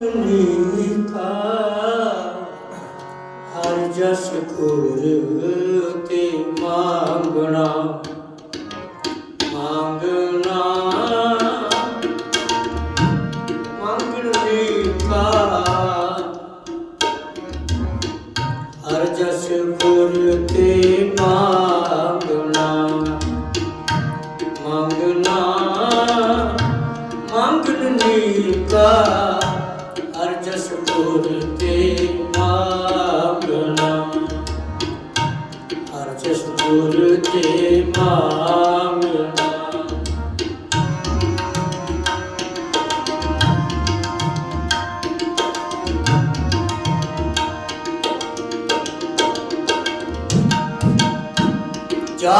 ਨੀਕਾ ਹਰ ਜਸ ਗੁਰ ਤੇ ਮੰਗਣਾ ਮੰਗਣਾ, ਮੰਗਣ ਨੀਕਾ ਹਰ ਜਸ ਗੁਰ ਤੇ ਮੰਗਣਾ ਮੰਗਣਾ, ਮੰਗਣ ਨੀਕਾ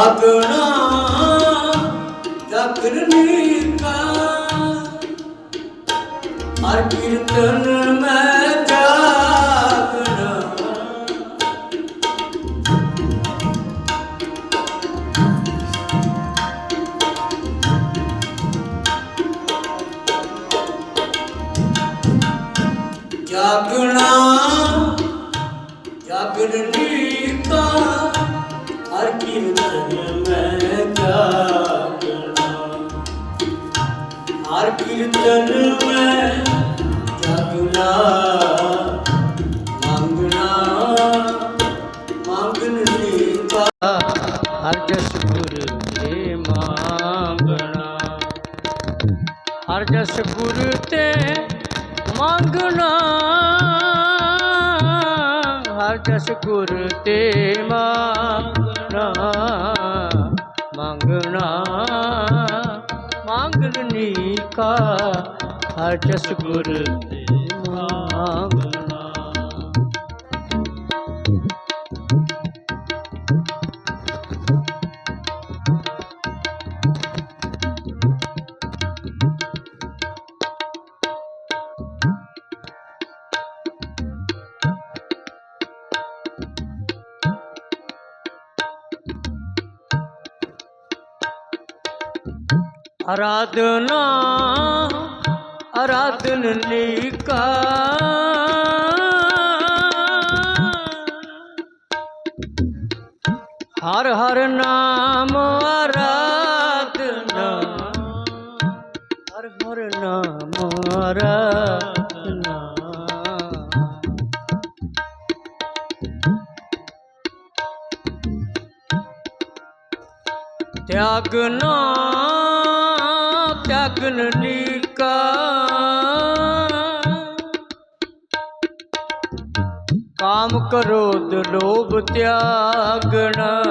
ਜਾਗਣਾ ਜਾਗਰਨੀ ਕਾ ਹਰ ਕੀਰਤਨ ਮੈਂ ਜਾਗਣਾ। ਜਾਗਣਾ ਜਾਗਰਨੀ ਕੀਰਤਨ ਮੈਂ ਜਾਗਣਾ ਹਰ ਕੀਰਤਨ ਮੈਂ ਜਾਗਣਾ ਮੰਗਣਾ ਮੰਗਣ ਨੀਕਾ ਹਰ ਜਸ ਗੁਰ ਤੇ ਮੰਗਣਾ ਹਰ ਜਸ ਗੁਰ ਤੇ ਮੰਗਣਾ ਹਰ ਜਸ ਗੁਰ ਤੇ ਮੰਗਣਾ ਮੰਗਣਾ ਮੰਗਣ ਨੀਕਾ ਹਰ ਜਸ ਗੁਰ ਤੇ ਮੰਗਣਾ আরাধনা আরাধন নিকা हर हर नाम आराधना हर हर नाम आराधना त्यागना ਅਗਨ ਨੀਕਾ। ਕਾਮ ਕਰੋਧ ਲੋਭ ਤਿਆਗਣਾ।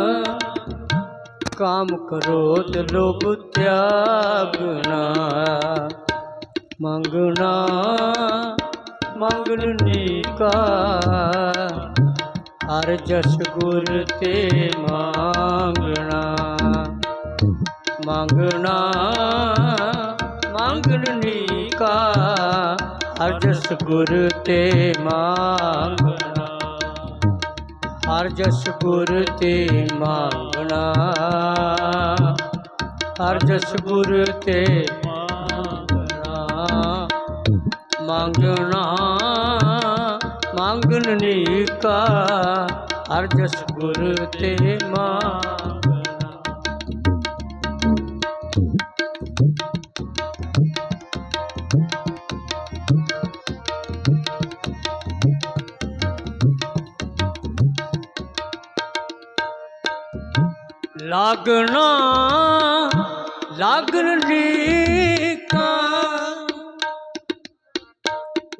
ਕਾਮ ਕਰੋ ਤੇ ਲੋਭ ਤਿਆਗਣਾ। ਮੰਗਣਾ, ਮੰਗਣ ਨੀਕਾ। ਹਰ ਜਸ ਗੁਰ ਤੇ ਮੰਗਣਾ। ਮੰਗਣਾ, ਮੰਗਣ ਨੀਕਾ, ਹਰ ਜਸ ਗੁਰ ਤੇ ਮੰਗਣਾ। ਹਰ ਜਸ ਗੁਰ ਤੇ ਮੰਗਣਾ, ਹਰ ਜਸ ਗੁਰ ਤੇ ਮੰਗਣਾ। ਮੰਗਣਾ, ਮੰਗਣ ਨੀਕਾ, ਹਰ ਜਸ ਗੁਰ ਤੇ ਮੰਗਣਾ। ਲਾਗਣਾ, ਲਾਗਣ ਨੀਕਾ।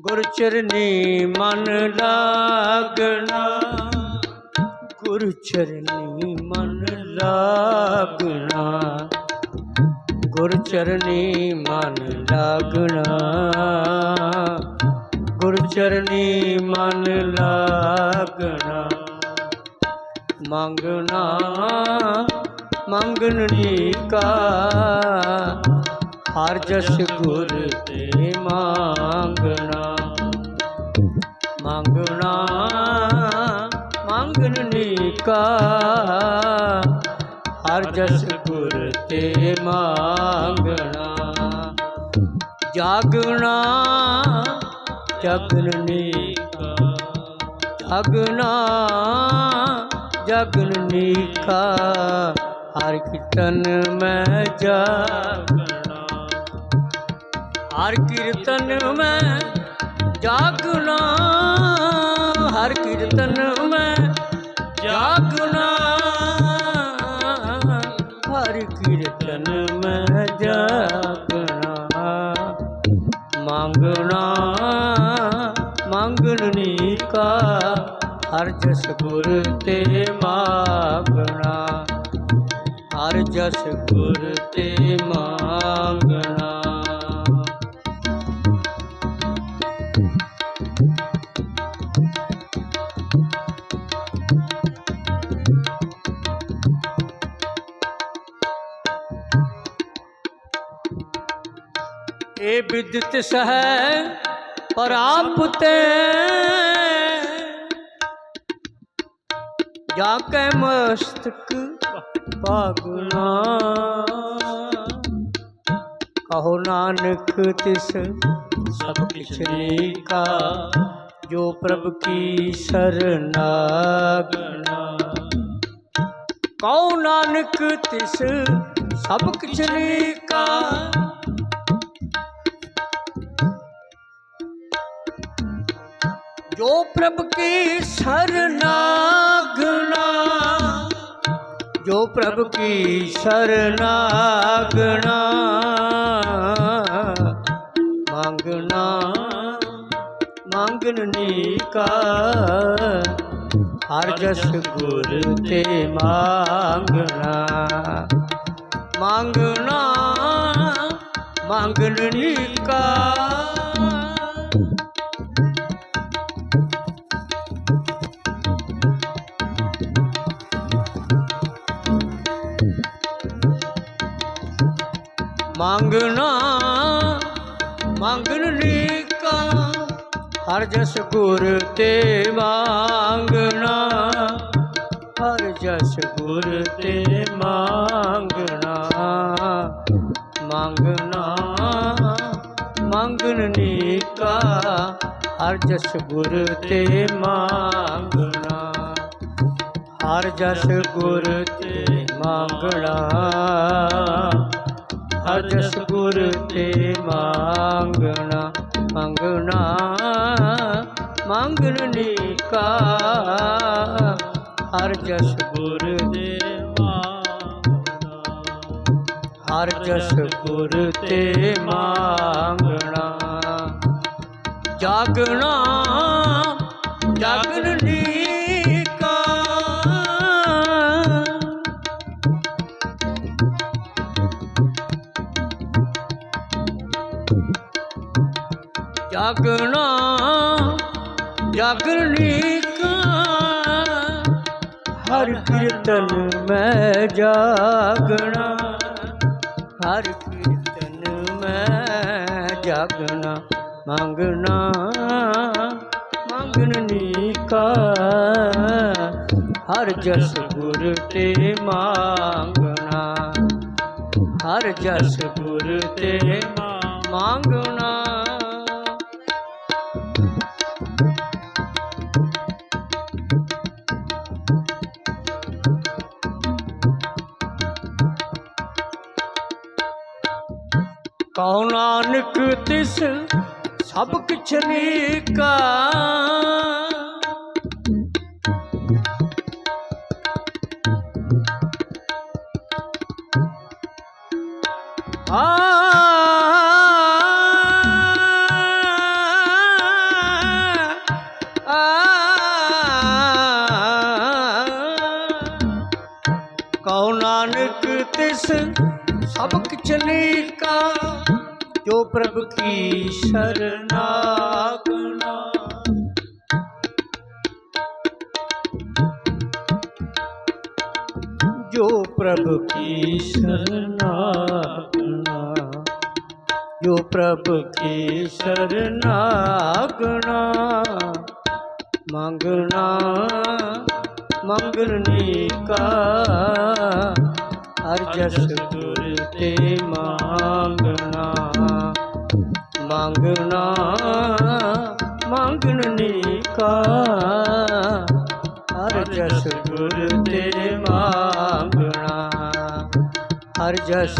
ਗੁਰ ਚਰਨੀ ਮਨ ਲਾਗਣਾ, ਗੁਰ ਚਰਨੀ ਮਨ ਲਾਗਣਾ। ਗੁਰ ਚਰਨੀ ਮਨ ਲਾਗਣਾ, ਗੁਰ ਚਰਨੀ ਮਨ ਲਾਗਣਾ। ਮੰਗਣਾ, ਮੰਗਣ ਨੀਕਾ ਹਰ ਜਸ ਗੁਰ ਤੇ ਮੰਗਣਾ ਮੰਗਣਾ, ਮੰਗਣ ਨੀਕਾ ਹਰ ਜਸ ਗੁਰ ਤੇ ਮੰਗਣਾ, ਜਾਗਣਾ ਜਗਨ ਨੀਕਾ ਅਗਨਾ ਜਗਨ ਨੀਕਾ ਹਰ ਕੀਰਤਨ ਮੈਂ ਜਾਗਣਾ। ਹਰ ਕੀਰਤਨ ਮੈਂ ਜਾਗਣਾ, ਹਰ ਕੀਰਤਨ ਮੈਂ ਜਾਗਣਾ। ਹਰ ਕੀਰਤਨ ਮੈਂ ਜਾਗਣਾ। ਮੰਗਣਾ, ਮੰਗਣ ਨੀਕਾ ਹਰ ਜਸ ਗੁਰ ਤੇ ਮਾਗਣਾ ਹਰ ਜਸ ਗੁਰ ਤੇ ਮਾਗਣਾ ਇਹ ਵਿਦਿਤ ਸਹਿ ਪਰ ਆਪ ਤੇ ਜਾ ਕੇ ਮਸਤਕ ਭਾਗਣਾ ਕਹੋ ਨਾਨਕ ਤਿਸ ਸਭ ਕਿਛ ਨੀਕਾ, ਜੋ ਪ੍ਰਭ ਕੀ ਸਰਨਾਗਣਾ। ਕਹੋ ਨਾਨਕ ਤਿਸ ਸਭ ਕਿਛ ਨੀਕਾ। ਜੋ ਪ੍ਰਭ ਕੀ ਸਰਨਾ ਜੋ ਪ੍ਰਭ ਕੀ ਸਰਨਾਗਣਾ, ਮੰਗਣਾ, ਮੰਗਣ ਨੀਕਾ, ਹਰ ਜਸ ਗੁਰ ਤੇ ਮੰਗਣਾ। ਮੰਗਣਾ, ਮੰਗਣ ਨੀਕਾ ਮੰਗਣਾ, ਮੰਗਣ ਨੀਕਾ ਹਰ ਜਸ ਗੁਰ ਤੇ ਮੰਗਣਾ। ਹਰ ਜਸ ਗੁਰ ਤੇ ਮੰਗਣਾ ਮੰਗਣਾ, ਮੰਗਣ ਨੀਕਾ ਹਰ ਜਸ ਗੁਰ ਤੇ ਮੰਗਣਾ। ਹਰ ਜਸ ਗੁਰ ਤੇ ਮੰਗਣਾ। ਹਰ ਜਸ ਗੁਰ ਤੇ ਮੰਗਣਾ ਮੰਗਣਾ, ਮੰਗਣੀ ਕਾ ਹਰ ਜਸ ਗੁਰ ਦੇ ਮੰਗਣਾ, ਹਰ ਜਸ ਗੁਰ ਤੇ ਮੰਗਣਾ। ਜਾਗਣਾ, ਜਾਗਣ ਨੀਕਾ ਜਾਗਣਾ ਜਾਗਰਣੀ ਕਾ ਹਰ ਕੀਰਤਨ ਮੈਂ ਜਾਗਣਾ, ਹਰ ਕੀਰਤਨ ਮੈਂ ਜਾਗਣਾ, ਮੰਗਣਾ, ਮੰਗਣੀ ਕਾ ਹਰ ਜਸ ਗੁਰ ਤੇ ਮੰਗਣਾ, ਹਰ ਜਸ ਗੁਰ ਤੇ ਮੰਗਣਾ। ਨਾਨਕ ਤਿਸ ਸਭ ਕਿਛ ਨੀਕਾ। ਆ ਕਉ ਨਾਨਕ ਤਿਸ ਸਭ ਕਿਛ ਨੀਕਾ। ਜੋ ਪ੍ਰਭ ਕੀ ਸ਼ਰਨਾਗਣਾ। ਜੋ ਪ੍ਰਭ ਕੀ ਸ਼ਰਨਾਗਣਾ। ਜੋ ਪ੍ਰਭ ਕੀ ਸ਼ਰਨਾਗਣਾ। ਮੰਗਣਾ, ਮੰਗਣੀ ਕਾ। ਹਰ ਜਸ ਗੁਰ ਤੇ ਮੰਗਣਾ। ਮੰਗਣਾ ਮੰਗਣ ਨੀਕਾ ਹਰ ਜਸ ਗੁਰ ਤੇ ਮੰਗਣਾ ਹਰ ਜਸ